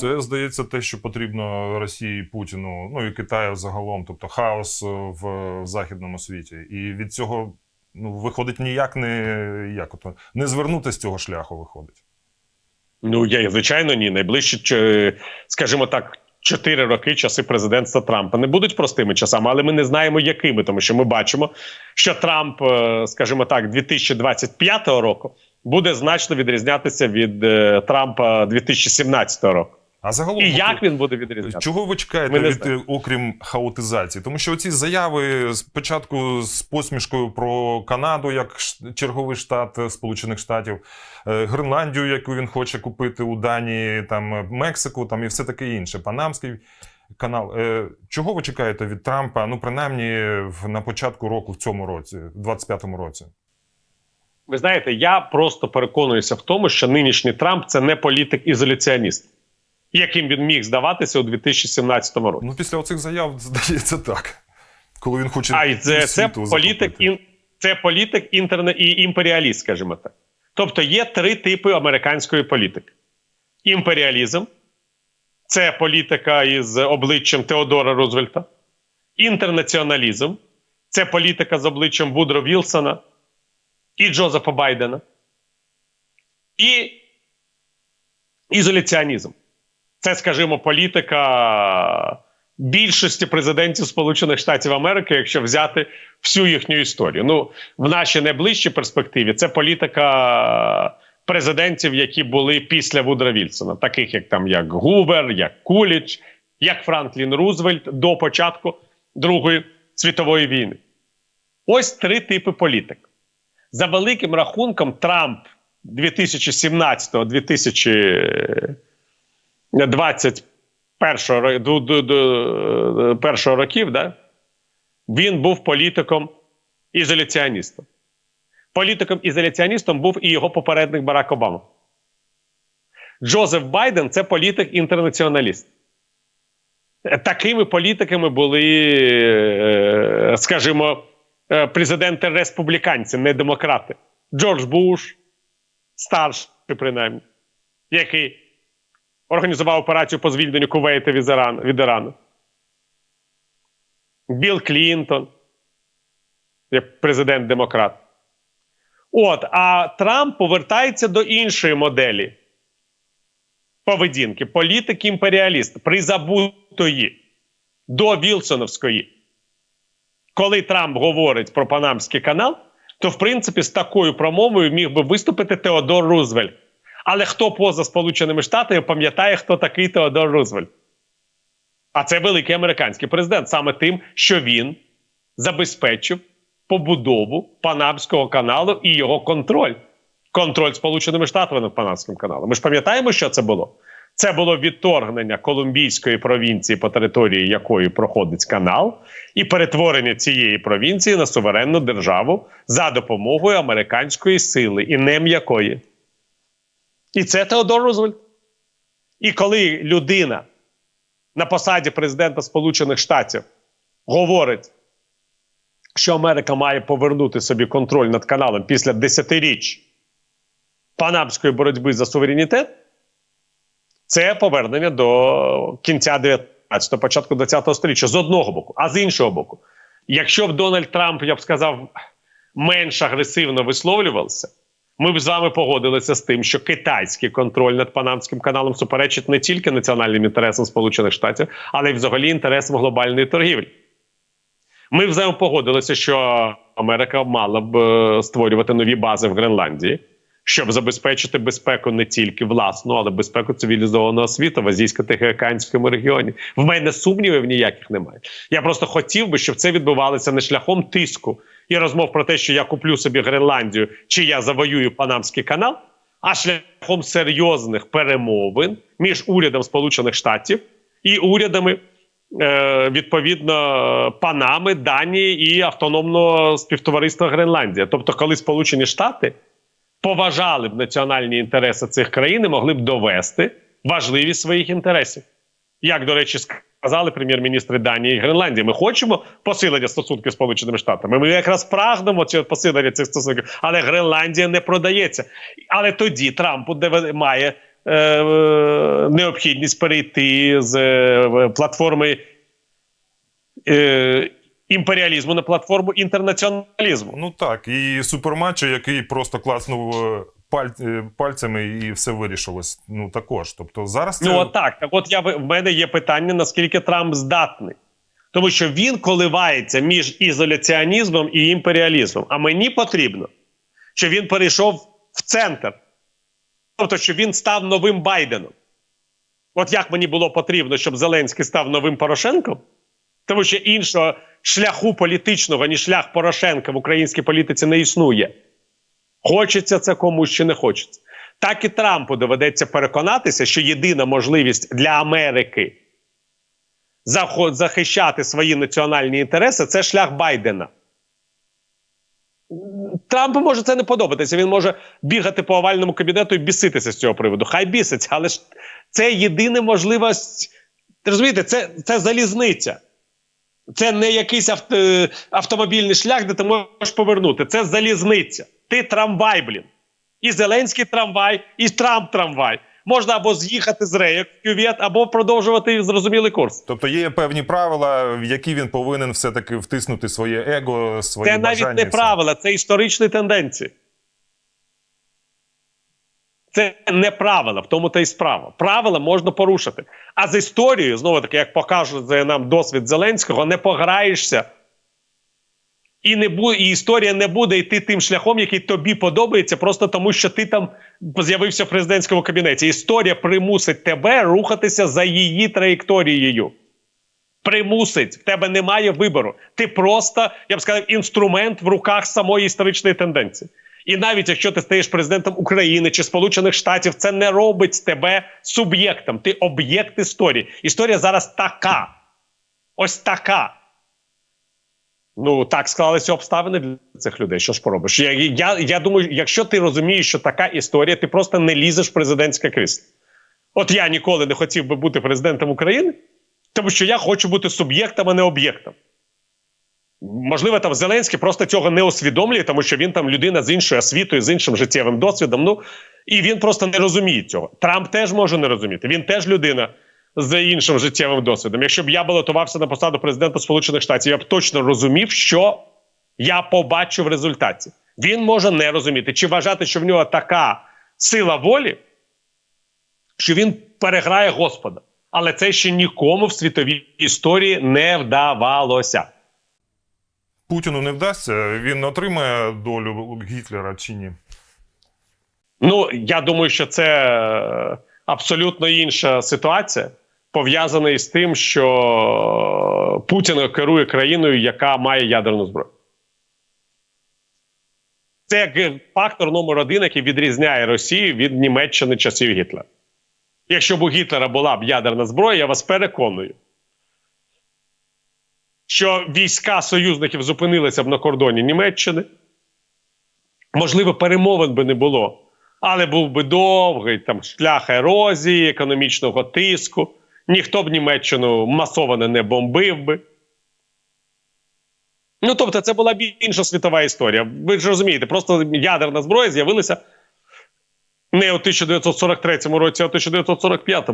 Це здається те, що потрібно Росії, Путіну, ну і Китаю загалом, тобто хаос е, в, західному світі. І від цього ну, виходить ніяк не як ото, не звернути з цього шляху виходить. Ну я звичайно ні. Найближчі, чи, скажімо так, чотири роки часи президентства Трампа не будуть простими часами, але ми не знаємо, якими, тому що ми бачимо, що Трамп, е, скажімо так, 2025 року буде значно відрізнятися від е, Трампа 2017 року. А загалом І як він буде відрізнятися? Чого ви чекаєте від окрім хаотизації? Тому що ці заяви спочатку з посмішкою про Канаду як черговий штат Сполучених Штатів, е, Гренландію, яку він хоче купити у Данії, там е, Мексику, там і все таке інше. Панамський канал. Е, Чого ви чекаєте від Трампа? Ну, принаймні, на початку року в цьому році, в 25-му році. Ви знаєте, я просто переконуюся в тому, що нинішній Трамп це не політик-ізоляціоніст, яким він міг здаватися у 2017 році. Ну, після оцих заяв здається так. Коли він хоче А й це, це політик ін, це політик інтерне і імперіаліст, скажімо так. Тобто є три типи американської політики: імперіалізм, це політика із обличчям Теодора Рузвельта, інтернаціоналізм, це політика з обличчям Вудро Вілсона і Джозефа Байдена, і ізоляціонізм. Це, скажімо, політика більшості президентів Сполучених Штатів Америки, якщо взяти всю їхню історію. Ну, в нашій найближчій перспективі це політика президентів, які були після Вудра Вільсона, таких як там як Гувер, як Куліч, як Франклін Рузвельт до початку Другої світової війни. Ось три типи політик. За великим рахунком, Трамп 2017-2021 ро- до- до- до- років, да? він був політиком ізоляціоністом. Політиком ізоляціоністом був і його попередник Барак Обама. Джозеф Байден це політик-інтернаціоналіст. Е, Такими політиками були, е, скажімо, е, президенти республіканці, не демократи. Джордж Буш, старший, принаймні, який організував операцію по звільненню Кувейта від Ірану. Від Ірану. Білл Клінтон, як президент-демократ. От, а Трамп повертається до іншої моделі поведінки. Політик імперіаліст, призабутої до Вілсоновської. Коли Трамп говорить про Панамський канал, то в принципі з такою промовою міг би виступити Теодор Рузвельт. Але хто поза Сполученими Штатами пам'ятає, хто такий Теодор Рузвельт? А це великий американський президент, саме тим, що він забезпечив побудову Панамського каналу і його контроль. Контроль Сполученими Штатами над Панамським каналом. Ми ж пам'ятаємо, що це було? Це було відторгнення Колумбійської провінції, по території якої проходить канал, і перетворення цієї провінції на суверенну державу за допомогою американської сили і не м'якої. І це Теодор Рузвельт. І коли людина на посаді президента Сполучених Штатів говорить, що Америка має повернути собі контроль над каналом після десятиріч панамської боротьби за суверенітет, це повернення до кінця 19-го, початку 20-го століття з одного боку, а з іншого боку, якщо б Дональд Трамп, я б сказав, менш агресивно висловлювався, ми б з вами погодилися з тим, що китайський контроль над Панамським каналом суперечить не тільки національним інтересам Сполучених Штатів, але й взагалі інтересам глобальної торгівлі. Ми б з вами погодилися, що Америка мала б е, створювати нові бази в Гренландії, щоб забезпечити безпеку не тільки власну, але безпеку цивілізованого світу в азійсько-тихоокеанському регіоні. В мене сумнівів ніяких немає. Я просто хотів би, щоб це відбувалося не шляхом тиску і розмов про те, що я куплю собі Гренландію чи я завоюю Панамський канал, а шляхом серйозних перемовин між урядом Сполучених Штатів і урядами. е, Відповідно, Панами, Данії і автономного співтовариства Гренландія. Тобто, коли Сполучені Штати поважали б національні інтереси цих країн і могли б довести важливість своїх інтересів. Як, до речі, сказали прем'єр-міністри Данії і Гренландії, ми хочемо посилення стосунків з Сполученими Штатами. Ми якраз прагнемо цього посилення цих стосунків, але Гренландія не продається. Але тоді Трампу має е, необхідність перейти з е, платформи е, імперіалізму на платформу інтернаціоналізму. Ну так, і суперматчу, який просто класнув е, пальцями і все вирішилось. Ну також. Тобто зараз це Ну отак. Так, от я в мене є питання, наскільки Трамп здатний. Тому що він коливається між ізоляціонізмом і імперіалізмом. А мені потрібно, щоб він перейшов в центр. Тобто, щоб він став новим Байденом. От як мені було потрібно, щоб Зеленський став новим Порошенком, тому що іншого шляху політичного, ніж шлях Порошенка в українській політиці не існує. Хочеться це комусь чи не хочеться. Так і Трампу доведеться переконатися, що єдина можливість для Америки захищати свої національні інтереси це шлях Байдена. Трампу може це не подобатися. Він може бігати по овальному кабінету і біситися з цього приводу. Хай біситься, але ж це єдина можливість. Розумієте, це, це залізниця. Це не якийсь авто, е, автомобільний шлях, де ти можеш повернути. Це залізниця. Ти трамвай, блін. І Зеленський трамвай, і Трамп трамвай. Можна або з'їхати з рейок в кювет, або продовжувати зрозумілий курс. Тобто є певні правила, в які він повинен все-таки втиснути своє его, свої Це навіть бажання. не і все. правила, це історичні тенденції. Це не правила, в тому та й справа. Правила можна порушити. А з історією, знову таки, як покаже нам досвід Зеленського, не пограєшся. І не бу- і історія не буде йти тим шляхом, який тобі подобається, просто тому, що ти там з'явився в президентському кабінеті. Історія примусить тебе рухатися за її траєкторією. Примусить, в тебе немає вибору. Ти просто, я б сказав, інструмент в руках самої історичної тенденції. І навіть якщо ти стаєш президентом України чи Сполучених Штатів, це не робить тебе суб'єктом. Ти об'єкт історії. Історія зараз така. Ось така. Ну, так склалися обставини для цих людей. Що ж поробиш? Я, я, я думаю, якщо ти розумієш, що така історія, ти просто не лізеш в президентське крісло. От я ніколи не хотів би бути президентом України, тому що я хочу бути суб'єктом, а не об'єктом. Можливо, там Зеленський просто цього не усвідомлює, тому що він там людина з іншою освітою, з іншим життєвим досвідом. Ну і він просто не розуміє цього. Трамп теж може не розуміти. Він теж людина з іншим життєвим досвідом. Якщо б я балотувався на посаду президента Сполучених Штатів, я б точно розумів, що я побачу в результаті. Він може не розуміти чи вважати, що в нього така сила волі, що він переграє Господа. Але це ще нікому в світовій історії не вдавалося. Путіну не вдасться, він отримає долю Гітлера чи ні? Ну, я думаю, що це е, абсолютно інша ситуація, пов'язана із тим, що Путін керує країною, яка має ядерну зброю. Це фактор номер один, який відрізняє Росію від Німеччини часів Гітлера. Якщо б у Гітлера була б ядерна зброя, я вас переконую, що війська союзників зупинилися б на кордоні Німеччини. Можливо, перемовин би не було, але був би довгий там шлях ерозії, економічного тиску. Ніхто б Німеччину масово не бомбив би. Ну, тобто, це була б інша світова історія. Ви ж розумієте, просто ядерна зброя з'явилася не у 1943 році, а у 1945.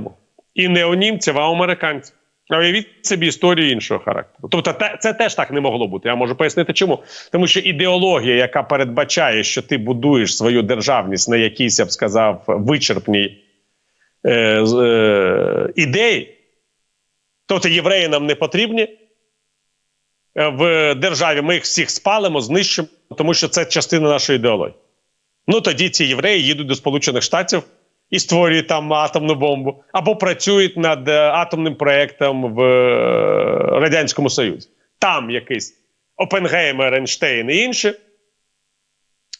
І не у німців, а у американців. А уявіть собі історію іншого характеру. Тобто, те- це теж так не могло бути. Я можу пояснити, чому. Тому що ідеологія, яка передбачає, що ти будуєш свою державність на якійсь, я б сказав, вичерпній е, е, ідеї, тобто євреї нам не потрібні. Е, В державі ми їх всіх спалимо, знищимо, тому що це частина нашої ідеології. Ну тоді ці євреї їдуть до Сполучених Штатів і створюють там атомну бомбу, або працюють над е, атомним проєктом в е, Радянському Союзі. Там якийсь Опенгеймер, Ейнштейн і інші,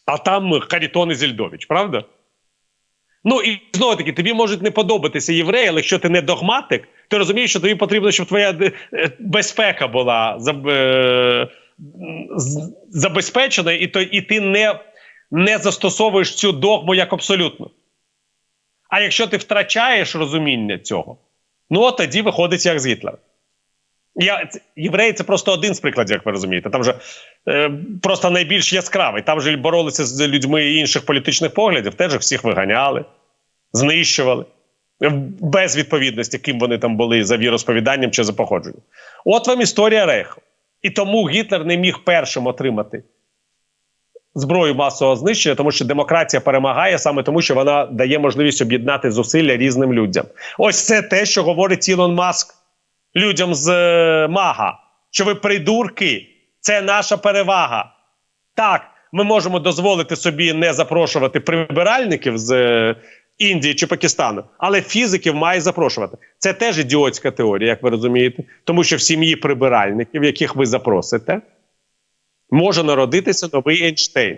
а там Харітон і Зільдович, правда? Ну і знову таки, тобі можуть не подобатися євреї, але якщо ти не догматик, ти розумієш, що тобі потрібно, щоб твоя е, безпека була е, забезпечена, і, то, і ти не, не застосовуєш цю догму як абсолютну. А якщо ти втрачаєш розуміння цього, ну тоді виходить як з Гітлера. Я, євреї це просто один з прикладів, як ви розумієте. Там же е, просто найбільш яскравий. Там же боролися з людьми інших політичних поглядів, теж їх всіх виганяли. Знищували без відповідності, ким вони там були за віросповіданням чи за походженням. От вам історія Рейху. І тому Гітлер не міг першим отримати зброю масового знищення, тому що демократія перемагає саме тому, що вона дає можливість об'єднати зусилля різним людям. Ось це те, що говорить Ілон Маск людям з е, Мага. Що ви придурки, це наша перевага. Так, ми можемо дозволити собі не запрошувати прибиральників з е, Індії чи Пакистану, але фізиків має запрошувати. Це теж ідіотська теорія, як ви розумієте, тому що в сім'ї прибиральників, яких ви запросите, може народитися новий Ейнштейн.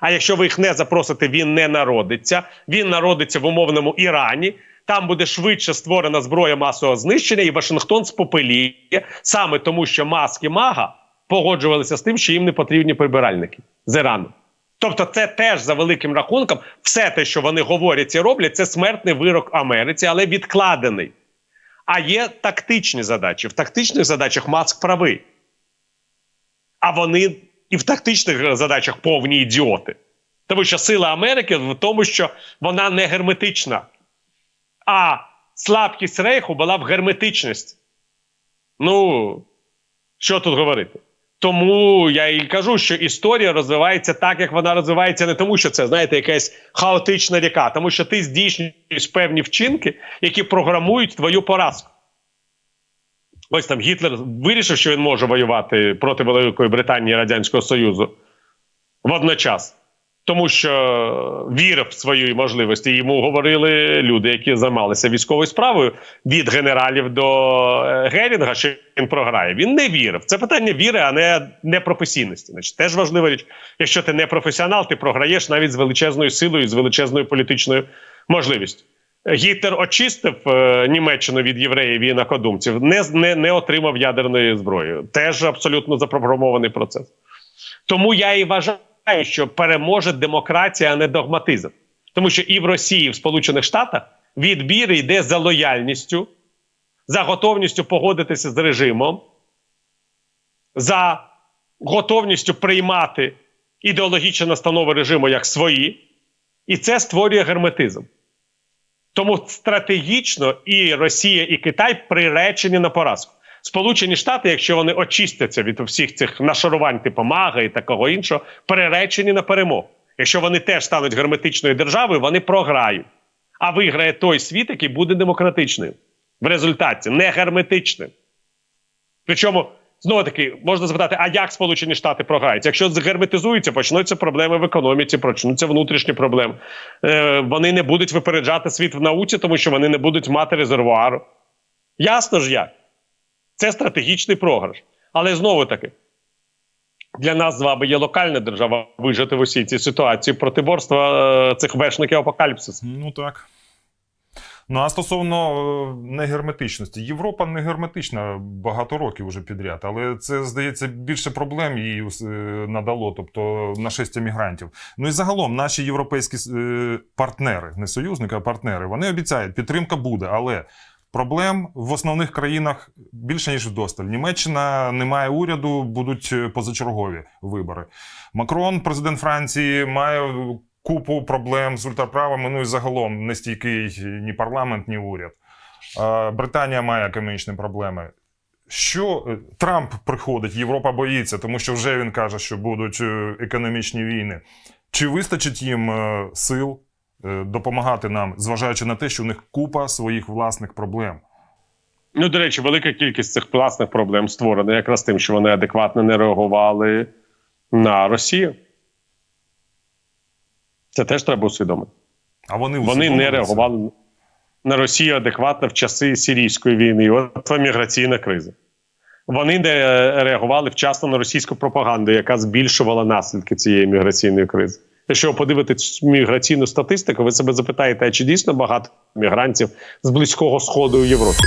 А якщо ви їх не запросите, він не народиться. Він народиться в умовному Ірані. Там буде швидше створена зброя масового знищення, і Вашингтон спопеліє саме тому, що маски мага погоджувалися з тим, що їм не потрібні прибиральники з Ірану. Тобто, це теж за великим рахунком, все те, що вони говорять і роблять, це смертний вирок Америці, але відкладений. А є тактичні задачі. В тактичних задачах Маск правий. А вони і в тактичних задачах повні ідіоти. Тому що сила Америки в тому, що вона не герметична. А слабкість Рейху була в герметичності. Ну, що тут говорити? Тому я і кажу, що історія розвивається так, як вона розвивається, не тому, що це, знаєте, якась хаотична ріка, тому що ти здійснюєш певні вчинки, які програмують твою поразку. Ось там Гітлер вирішив, що він може воювати проти Великої Британії і Радянського Союзу водночас. Тому що вірив в свої можливості. Йому говорили люди, які займалися військовою справою від генералів до е, Герінга, що він програє. Він не вірив. Це питання віри, а не непрофесійності. Значить, теж важлива річ. Якщо ти не професіонал, ти програєш навіть з величезною силою, з величезною політичною можливістю. Гітлер очистив е, Німеччину від євреїв і інакодумців, не, не, не отримав ядерної зброї. Теж абсолютно запрограмований процес. Тому я і вважаю, що переможе демократія, а не догматизм. Тому що і в Росії, і в Сполучених Штатах відбір йде за лояльністю, за готовністю погодитися з режимом, за готовністю приймати ідеологічні настанови режиму як свої, і це створює герметизм. Тому стратегічно і Росія, і Китай приречені на поразку. Сполучені Штати, якщо вони очистяться від всіх цих нашарувань типу Мага і такого іншого, приречені на перемогу. Якщо вони теж стануть герметичною державою, вони програють. А виграє той світ, який буде демократичним. В результаті не герметичним. Причому, знову таки, можна запитати, а як Сполучені Штати програють? Якщо згерметизуються, почнуться проблеми в економіці, почнуться внутрішні проблеми. Е, вони не будуть випереджати світ в науці, тому що вони не будуть мати резервуару. Ясно ж як. Це стратегічний програш. Але знову таки, для нас з вами є локальна держава вижити в усій цій ситуації протиборства е, цих вершників апокаліпсису. Ну так. Ну а стосовно е, негерметичності, Європа не герметична багато років уже підряд, але це здається більше проблем їй е, надало, тобто нашестя мігрантів. Ну і загалом наші європейські партнери, не союзники, а партнери, вони обіцяють, підтримка буде, але. Проблем в основних країнах більше ніж вдосталь. Німеччина не має уряду, будуть е, позачергові вибори. Макрон, президент Франції, має купу проблем з ультраправими. Ну і загалом не стійкий ні парламент, ні уряд. Британія має економічні проблеми. Що е, Трамп приходить, Європа боїться, тому що вже він каже, що будуть е, економічні війни. Чи вистачить їм сил допомагати нам, зважаючи на те, що у них купа своїх власних проблем? Ну, до речі, велика кількість цих власних проблем створена якраз тим, що вони адекватно не реагували на Росію. Це теж треба усвідомити. А вони, Вони не реагували на Росію адекватно в часи сирійської війни. От вам міграційна криза. Вони не реагували вчасно на російську пропаганду, яка збільшувала наслідки цієї міграційної кризи. Якщо ви подивитесь міграційну статистику, ви себе запитаєте, а чи дійсно багато мігрантів з близького сходу у Європі?